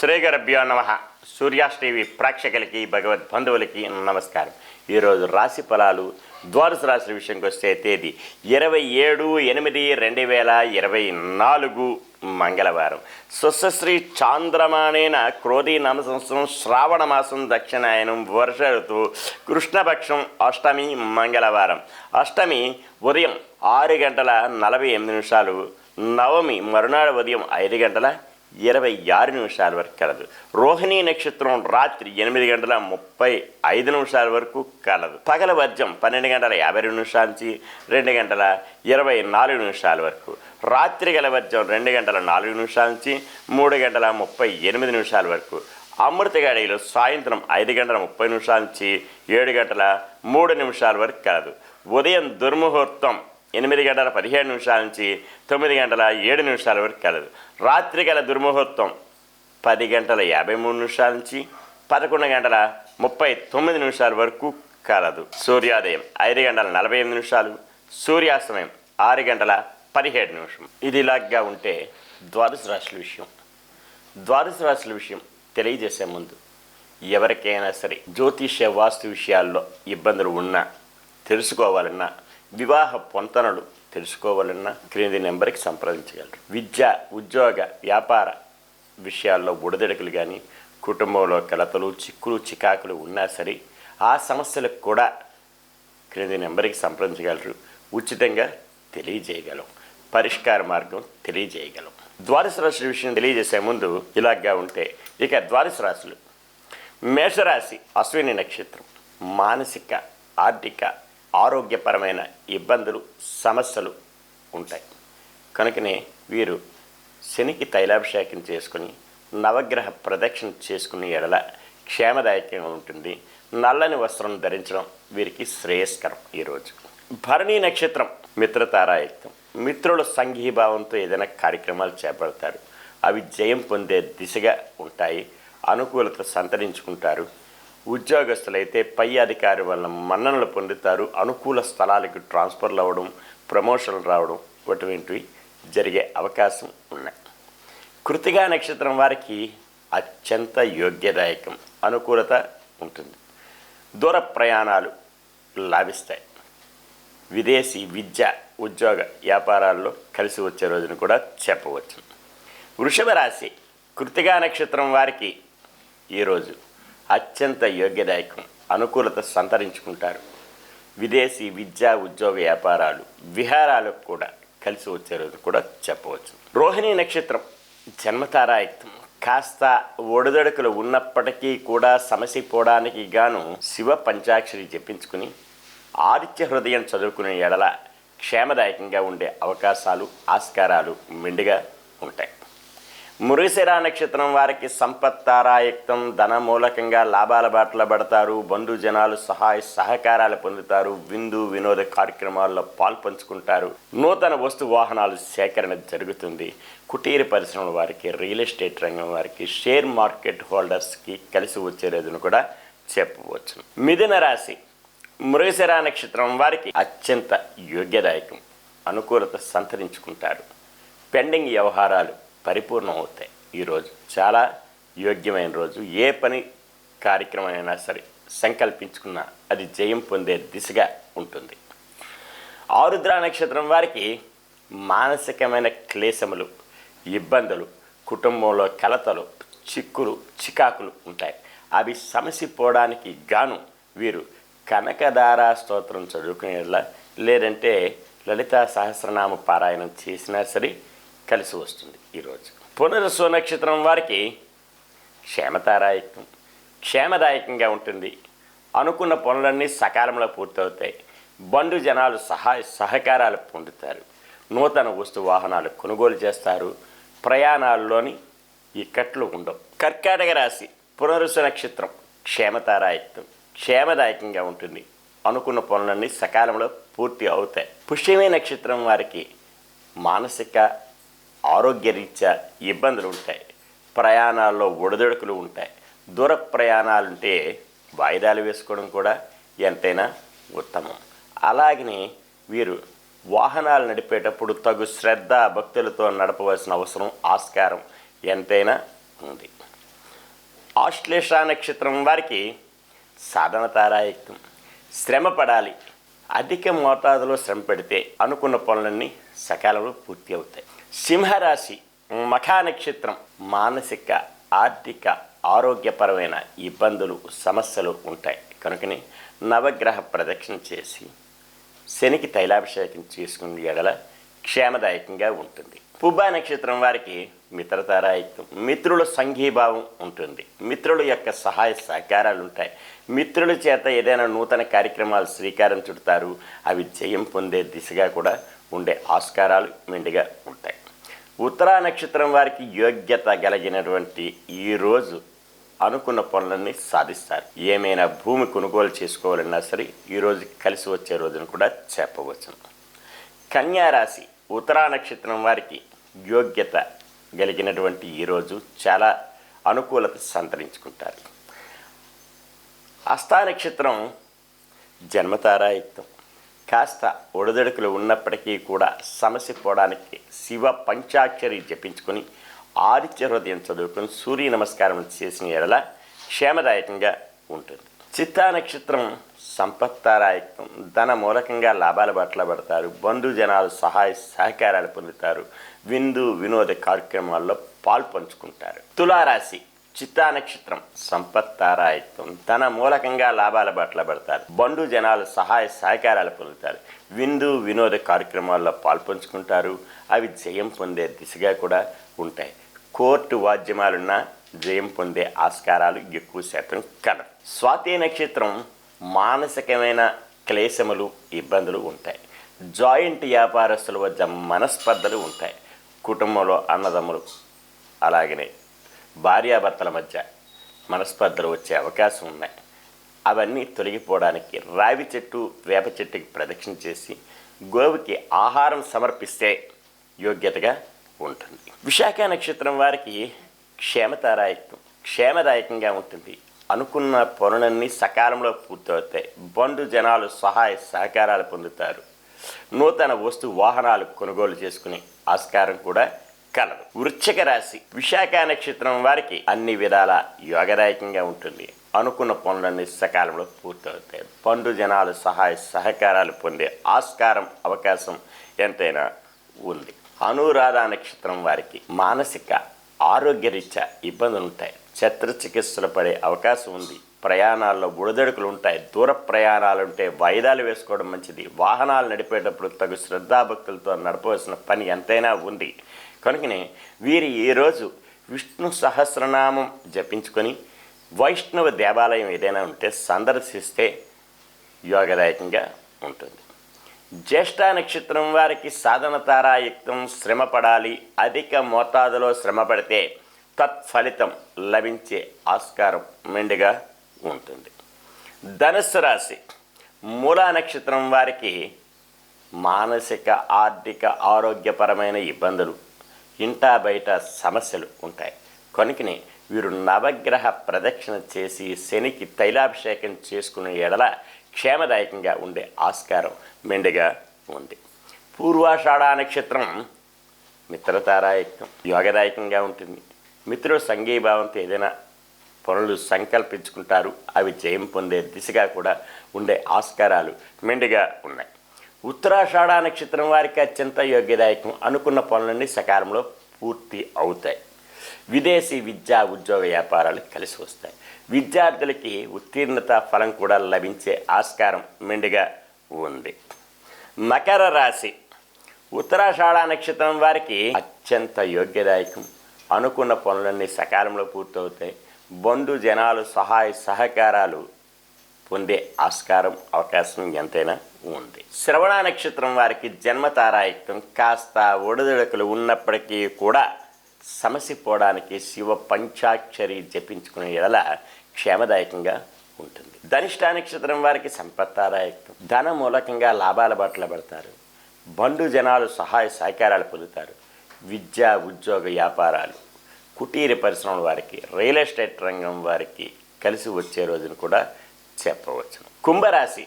శ్రీగరభ్యో నమ. సూర్యాస్ ప్రేక్షకులకి భగవద్ బంధువులకి నమస్కారం. ఈరోజు రాశి ఫలాలు ద్వాదశ రాశి విషయంకి వస్తే తేదీ ఇరవై ఏడు ఎనిమిది రెండు వేల ఇరవై నాలుగు మంగళవారం. స్వశ్రీ చాంద్రమానేన క్రోధీ నామ సంవత్సరం శ్రావణ మాసం దక్షిణాయనం వర్ష ఋతువు కృష్ణపక్షం అష్టమి మంగళవారం. అష్టమి ఉదయం ఆరు గంటల నలభై ఎనిమిది నిమిషాలు నవమి మరునాడు ఉదయం ఐదు గంటల ఇరవై ఆరు నిమిషాల వరకు కలదు. రోహిణీ నక్షత్రం రాత్రి ఎనిమిది గంటల ముప్పై ఐదు నిమిషాల వరకు కలదు. పగల వర్జం పన్నెండు గంటల యాభై రెండు నిమిషాల నుంచి రెండు గంటల ఇరవై నాలుగు నిమిషాల వరకు. రాత్రి గల వర్జం రెండు గంటల నాలుగు నిమిషాల నుంచి మూడు గంటల ముప్పై ఎనిమిది నిమిషాల వరకు. అమృత గడియలు సాయంత్రం ఐదు గంటల ముప్పై నిమిషాల నుంచి ఏడు గంటల మూడు నిమిషాల వరకు కలదు. ఉదయం దుర్ముహూర్తం ఎనిమిది గంటల పదిహేడు నిమిషాల నుంచి తొమ్మిది గంటల ఏడు నిమిషాల వరకు కలదు. రాత్రి గల దుర్ముహూర్తం పది గంటల యాభై మూడు నిమిషాల నుంచి పదకొండు గంటల ముప్పై తొమ్మిది నిమిషాల వరకు కలదు. సూర్యోదయం ఐదు గంటల నలభై ఎనిమిది నిమిషాలు సూర్యాస్తమయం ఆరు గంటల పదిహేడు నిమిషం. ఇది ఇలాగా ఉంటే ద్వాదశ రాశుల విషయం. ద్వాదశ రాశుల విషయం తెలియజేసే ముందు ఎవరికైనా సరే జ్యోతిష్య వాస్తు విషయాల్లో ఇబ్బందులు ఉన్నా తెలుసుకోవాలన్నా వివాహ పొంతనలు తెలుసుకోవాలన్నా క్రింది నెంబర్కి సంప్రదించగలరు. విద్య ఉద్యోగ వ్యాపార విషయాల్లో బుడదెడకలు కానీ కుటుంబంలో కలతలు చిక్కులు చికాకులు ఉన్నా సరే ఆ సమస్యలకు కూడా క్రింది నెంబర్కి సంప్రదించగలరు. ఉచితంగా తెలియజేయగలం. పరిష్కార మార్గం తెలియజేయగలం. ద్వాదశ రాశుల విషయం తెలియజేసే ముందు ఇలాగా ఉంటే ఇక ద్వాదశ రాశులు. మేషరాశి అశ్విని నక్షత్రం మానసిక ఆర్థిక ఆరోగ్యపరమైన ఇబ్బందులు సమస్యలు ఉంటాయి. కనుకనే వీరు శనికి తైలాభిషేకం చేసుకుని నవగ్రహ ప్రదక్షిణ చేసుకునే ఎడల క్షేమదాయకంగా ఉంటుంది. నల్లని వస్త్రం ధరించడం వీరికి శ్రేయస్కరం ఈరోజు. భరణి నక్షత్రం మిత్రతారాయుక్తం మిత్రుల సంఘీభావంతో ఏదైనా కార్యక్రమాలు చేపడతారు. అవి జయం పొందే దిశగా ఉంటాయి. అనుకూలత సంతరించుకుంటారు. ఉద్యోగస్తులైతే పై అధికారి వల్ల మన్ననలు పొందుతారు అనుకూల స్థలాలకు ట్రాన్స్ఫర్లు అవ్వడం ప్రమోషన్లు రావడం అటువంటివి జరిగే అవకాశం ఉన్నాయి. కృతిగా నక్షత్రం వారికి అత్యంత యోగ్యదాయకం అనుకూలత ఉంటుంది. దూర ప్రయాణాలు లాభిస్తాయి. విదేశీ విద్య ఉద్యోగ వ్యాపారాల్లో కలిసి వచ్చే రోజును కూడా చెప్పవచ్చు. వృషభ రాశి కృతిగా నక్షత్రం వారికి ఈరోజు అత్యంత యోగ్యదాయకం. అనుకూలత సంతరించుకుంటారు. విదేశీ విద్యా ఉద్యోగ వ్యాపారాలు విహారాలకు కూడా కలిసి వచ్చే రోజు కూడా చెప్పవచ్చు. రోహిణి నక్షత్రం జన్మతారాయుక్తం కాస్త ఒడిదొడుకులు ఉన్నప్పటికీ కూడా సమసిపోవడానికి గాను శివ పంచాక్షరి జపించుకుని ఆదిత్య హృదయం చదువుకునే ఎడల క్షేమదాయకంగా ఉండే అవకాశాలు ఆస్కారాలు మెండుగా ఉంటాయి. మురుగశిర నక్షత్రం వారికి సంపత్తారాయుక్తం ధన మూలకంగా లాభాల బాటలో పడతారు బంధుజనాలు సహాయ సహకారాలు పొందుతారు విందు వినోద కార్యక్రమాల్లో పాల్పంచుకుంటారు. నూతన వస్తు వాహనాలు సేకరణ జరుగుతుంది. కుటీర పరిశ్రమల వారికి రియల్ ఎస్టేట్ రంగం వారికి షేర్ మార్కెట్ హోల్డర్స్కి కలిసి వచ్చే రోజును కూడా చెప్పవచ్చు. మిథున రాశి మృగశిర నక్షత్రం వారికి అత్యంత యోగ్యదాయకం. అనుకూలత సంతరించుకుంటారు. పెండింగ్ వ్యవహారాలు పరిపూర్ణం అవుతాయి ఈరోజు చాలా యోగ్యమైన రోజు. ఏ పని కార్యక్రమం అయినా సరే సంకల్పించుకున్నా అది జయం పొందే దిశగా ఉంటుంది. ఆరుద్ర నక్షత్రం వారికి మానసికమైన క్లేశములు ఇబ్బందులు కుటుంబంలో కలతలు చిక్కులు చికాకులు ఉంటాయి. అవి సమసిపోవడానికి గాను వీరు కనకదార స్తోత్రం చదువుకునేలా లేదంటే లలితా సహస్రనామ పారాయణం చేసినా సరే కలిసి వస్తుంది ఈరోజు. పునరస్వ నక్షత్రం వారికి క్షేమతారాయకం క్షేమదాయకంగా ఉంటుంది. అనుకున్న పనులన్నీ సకాలంలో పూర్తవుతాయి. బంధు జనాలు సహాయ సహకారాలు పొందుతారు. నూతన వస్తు వాహనాలు కొనుగోలు చేస్తారు. ప్రయాణాల్లోని ఇక్కట్లు ఉండవు. కర్కాటక రాశి పునరుసు నక్షత్రం క్షేమతారాయత్వం క్షేమదాయకంగా ఉంటుంది. అనుకున్న పనులన్నీ సకాలంలో పూర్తి అవుతాయి. పుష్యమే నక్షత్రం వారికి మానసిక ఆరోగ్యరీత్యా ఇబ్బందులు ఉంటాయి ప్రయాణాల్లో ఒడిదొడుకులు ఉంటాయి. దూర ప్రయాణాలుంటే వాయిదాలు వేసుకోవడం కూడా ఎంతైనా ఉత్తమం. అలాగనే వీరు వాహనాలు నడిపేటప్పుడు తగు శ్రద్ధ భక్తులతో నడపవలసిన అవసరం ఆస్కారం ఎంతైనా ఉంది. ఆశ్లేష నక్షత్రం వారికి సాధన తారాయుక్తం. శ్రమ పడాలి. అధిక మోతాదులో శ్రమ పెడితే అనుకున్న పనులన్నీ సకాలంలో పూర్తి అవుతాయి. సింహరాశి మఖా నక్షత్రం మానసిక ఆర్థిక ఆరోగ్యపరమైన ఇబ్బందులు సమస్యలు ఉంటాయి. కనుకని నవగ్రహ ప్రదక్షిణ చేసి శనికి తైలాభిషేకం చేసుకునే ఎడల క్షేమదాయకంగా ఉంటుంది. పుబ్బా నక్షత్రం వారికి మిత్రతారాయిత్వం మిత్రుల సంఘీభావం ఉంటుంది. మిత్రుల యొక్క సహాయ సహకారాలు ఉంటాయి. మిత్రుల చేత ఏదైనా నూతన కార్యక్రమాలు శ్రీకారం చుడతారు. అవి జయం పొందే దిశగా కూడా ఉండే ఆస్కారాలు మెండుగా ఉంటాయి ఉత్తరా నక్షత్రం వారికి యోగ్యత కలిగినటువంటి ఈ రోజు అనుకున్న పనులన్నీ సాధిస్తారు. ఏమైనా భూమి కొనుగోలు చేసుకోవాలన్నా సరే ఈరోజు కలిసి వచ్చే రోజును కూడా చెప్పవచ్చు. కన్యారాశి ఉత్తరా నక్షత్రం వారికి యోగ్యత కలిగినటువంటి ఈరోజు చాలా అనుకూలత సంతరించుకుంటారు. హస్తా నక్షత్రం జన్మతారాయుక్తం కాస్త ఒడిదొడుకులు ఉన్నప్పటికీ కూడా సమస్య పోవడానికి శివ పంచాక్షరి జపించుకొని ఆదిత్య హృదయం చదువుకొని సూర్య నమస్కారం చేసిన ఎడల క్షేమదాయకంగా ఉంటుంది. చిత్తా నక్షత్రం సంపత్తారాయకం ధన మూలకంగా లాభాల బట్ల పడతారు బంధుజనాలు సహాయ సహకారాలు పొందుతారు విందు వినోద కార్యక్రమాల్లో పాల్పంచుకుంటారు తులారాశి చిత్తా నక్షత్రం సంపత్తారాయత్వం తన మూలకంగా లాభాల బట్ల పడతారు. బండు జనాలు సహాయ సహకారాలు పొందుతారు. విందు వినోద కార్యక్రమాల్లో పాల్పంచుకుంటారు. అవి జయం పొందే దిశగా కూడా ఉంటాయి. కోర్టు వాద్యమాలున్న జయం పొందే ఆస్కారాలు ఎక్కువ శాతం కలరు స్వాతి నక్షత్రం మానసికమైన క్లేశములు ఇబ్బందులు ఉంటాయి. జాయింట్ వ్యాపారస్తుల వద్ద మనస్పర్ధలు ఉంటాయి. కుటుంబంలో అన్నదమ్ములు అలాగనే భార్యాభర్తల మధ్య మనస్పర్ధలు వచ్చే అవకాశం ఉన్నాయి. అవన్నీ తొలగిపోవడానికి రావి చెట్టు వేప చెట్టుకి ప్రదక్షిణ చేసి గోవుకి ఆహారం సమర్పిస్తే యోగ్యతగా ఉంటుంది. విశాఖ నక్షత్రం వారికి క్షేమతారాయకం క్షేమదాయకంగా ఉంటుంది. అనుకున్న పనులన్నీ సకాలంలో పూర్తవుతాయి. బంధు జనాలు సహాయ సహకారాలు పొందుతారు. నూతన వస్తు వాహనాలు కొనుగోలు చేసుకునే ఆస్కారం కూడా కలదు. వృశ్చిక రాశి విశాఖ నక్షత్రం వారికి అన్ని విధాల యోగదాయకంగా ఉంటుంది. అనుకున్న పనులన్నీ సకాలంలో పూర్తవుతాయి. పండు జనాలు సహాయ సహకారాలు పొందే ఆస్కారం అవకాశం ఎంతైనా ఉంది. అనురాధ నక్షత్రం వారికి మానసిక ఆరోగ్యరీత్యా ఇబ్బందులు ఉంటాయి. శస్త్రచికిత్సలు పడే అవకాశం ఉంది. ప్రయాణాల్లో బుడదడుకులు ఉంటాయి. దూర ప్రయాణాలు ఉంటే వాయిదాలు వేసుకోవడం మంచిది. వాహనాలు నడిపేటప్పుడు తగు శ్రద్ధాభక్తులతో నడపవలసిన పని ఎంతైనా ఉంది. కనుకనే వీరి ఈరోజు విష్ణు సహస్రనామం జపించుకొని వైష్ణవ దేవాలయం ఏదైనా ఉంటే సందర్శిస్తే యోగదాయకంగా ఉంటుంది. జ్యేష్ఠ నక్షత్రం వారికి సాధన తారాయుక్తం శ్రమ పడాలి అధిక మోతాదులో శ్రమ పడితే తత్ఫలితం లభించే ఆస్కారం మెండుగా ఉంటుంది. ధనుస్సు రాశి మూలా నక్షత్రం వారికి మానసిక ఆర్థిక ఆరోగ్యపరమైన ఇబ్బందులు ఇంటా బయట సమస్యలు ఉంటాయి. కొనికిని వీరు నవగ్రహ ప్రదక్షిణ చేసి శనికి తైలాభిషేకం చేసుకునే ఎడల క్షేమదాయకంగా ఉండే ఆస్కారం మెండుగా ఉంది. పూర్వాషాఢ నక్షత్రం మిత్రతారాయకం యోగదాయకంగా ఉంటుంది. మిత్రుడు సంఘీభావంతో ఏదైనా పనులు సంకల్పించుకుంటారు. అవి జయం పొందే దిశగా కూడా ఉండే ఆస్కారాలు మెండుగా ఉన్నాయి. ఉత్తరాషాఢ నక్షత్రం వారికి అత్యంత యోగ్యదాయకం. అనుకున్న పనులన్నీ సకాలంలో పూర్తి అవుతాయి. విదేశీ విద్యా ఉద్యోగ వ్యాపారాలు కలిసి వస్తాయి. విద్యార్థులకి ఉత్తీర్ణత ఫలం కూడా లభించే ఆస్కారం మెండుగా ఉంది. మకర రాశి. ఉత్తరాషాఢ నక్షత్రం వారికి అత్యంత యోగ్యదాయకం. అనుకున్న పనులన్నీ సకాలంలో పూర్తవుతాయి. బంధు జనాలు సహాయ సహకారాలు పొందే ఆస్కారం అవకాశం ఎంతైనా ఉంది. శ్రవణ నక్షత్రం వారికి జన్మతారాయుక్తం కాస్త ఒడిదుడుకులు ఉన్నప్పటికీ కూడా సమసిపోవడానికి శివ పంచాక్షరి జపించుకునే ఎడల క్షేమదాయకంగా ఉంటుంది. ధనిష్ట నక్షత్రం వారికి సంపత్తారాయకం ధన మూలకంగా లాభాల బాటలో పడతారు. బంధు జనాలు సహాయ సహకారాలు పొందుతారు. విద్య ఉద్యోగ వ్యాపారాలు. కుటీర పరిశ్రమల వారికి రియల్ ఎస్టేట్ రంగం వారికి కలిసి వచ్చే రోజును కూడా చెప్పవచ్చు. కుంభరాశి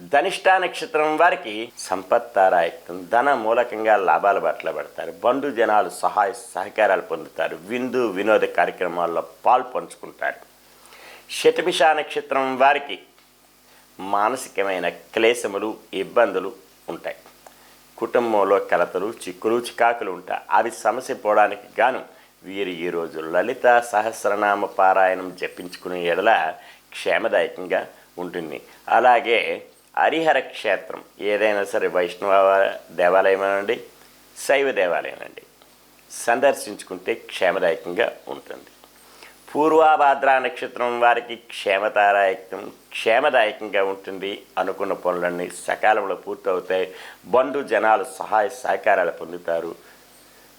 ధనిష్టా నక్షత్రం వారికి సంపత్తారాయత్వం ధన మూలకంగా లాభాల బట్టలు పడతారు. బంధు జనాలు సహాయ సహకారాలు పొందుతారు. విందు వినోద కార్యక్రమాల్లో పాలు పంచుకుంటారు. శతమిష నక్షత్రం వారికి మానసికమైన క్లేశములు ఇబ్బందులు ఉంటాయి. కుటుంబంలో కలతలు చిక్కులు చికాకులు ఉంటాయి. అవి సమస్య పోవడానికి గాను వీరు ఈరోజు లలిత సహస్రనామ పారాయణం జపించుకునే ఎడల క్షేమదాయకంగా ఉంటుంది. అలాగే హరిహర క్షేత్రం ఏదైనా సరే వైష్ణవ దేవాలయమేనండి శైవ దేవాలయం అండి సందర్శించుకుంటే క్షేమదాయకంగా ఉంటుంది. పూర్వాభాద్ర నక్షత్రం వారికి క్షేమతారాయకం క్షేమదాయకంగా ఉంటుంది అనుకున్న పనులన్నీ సకాలంలో పూర్తవుతాయి. బంధు జనాలు సహాయ సహకారాలు పొందుతారు.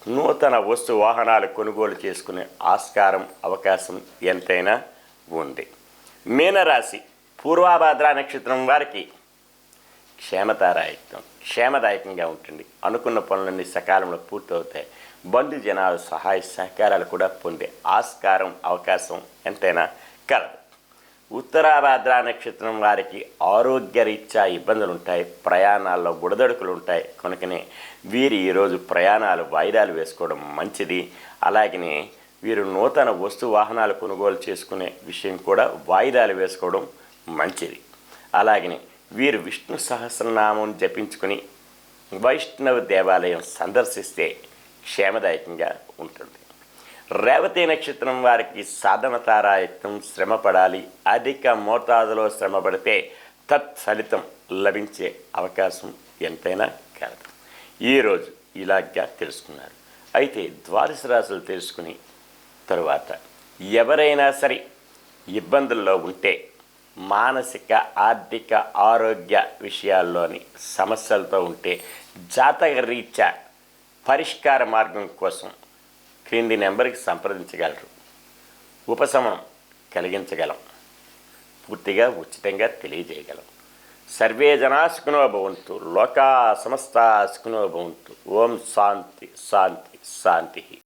నూతన వస్తు వాహనాలు కొనుగోలు చేసుకునే ఆస్కారం అవకాశం ఎంతైనా ఉంది. మీనరాశి పూర్వాభాద్ర నక్షత్రం వారికి క్షేమతారాయత్వం. క్షేమదాయకంగా ఉంటుంది. అనుకున్న పనులన్నీ సకాలంలో పూర్తవుతాయి. బంధు జనాలు సహాయ సహకారాలు కూడా పొందే ఆస్కారం అవకాశం ఎంతైనా కలదు. ఉత్తరాభాద్ర నక్షత్రం వారికి ఆరోగ్యరీత్యా ఇబ్బందులు ఉంటాయి ప్రయాణాల్లో బుడదడుకులు ఉంటాయి కనుకనే వీరు ఈరోజు ప్రయాణాలు వాయిదాలు వేసుకోవడం మంచిది. అలాగనే వీరు నూతన వస్తు వాహనాలు కొనుగోలు చేసుకునే విషయం కూడా వాయిదాలు వేసుకోవడం మంచిది. అలాగనే వీరు విష్ణు సహస్రనామం జపించుకుని వైష్ణవ దేవాలయం సందర్శిస్తే క్షేమదాయకంగా ఉంటుంది. రేవతి నక్షత్రం వారికి సాధన తారాయత్నం శ్రమ పడాలి అధిక మోతాదులో శ్రమ పడితే తత్ఫలితం లభించే అవకాశం ఎంతైనా కలదు. ఈరోజు ఇలాగా తెలుసుకున్నారు. అయితే ద్వాదశ రాశులు తెలుసుకుని తరువాత ఎవరైనా సరే ఇబ్బందుల్లో ఉంటే మానసిక ఆర్థిక ఆరోగ్య విషయాల్లోని సమస్యలతో ఉంటే జాతక రీత్యా పరిష్కార మార్గం కోసం క్రింది నెంబర్కి సంప్రదించగలరు. ఉపశమనం కలిగించగలం. పూర్తిగా ఉచితంగా తెలియజేయగలం. సర్వే జనా సుఖినో భవంతు. లోకా సమస్త సుఖినో భవంతు. ఓం శాంతి శాంతి శాంతి.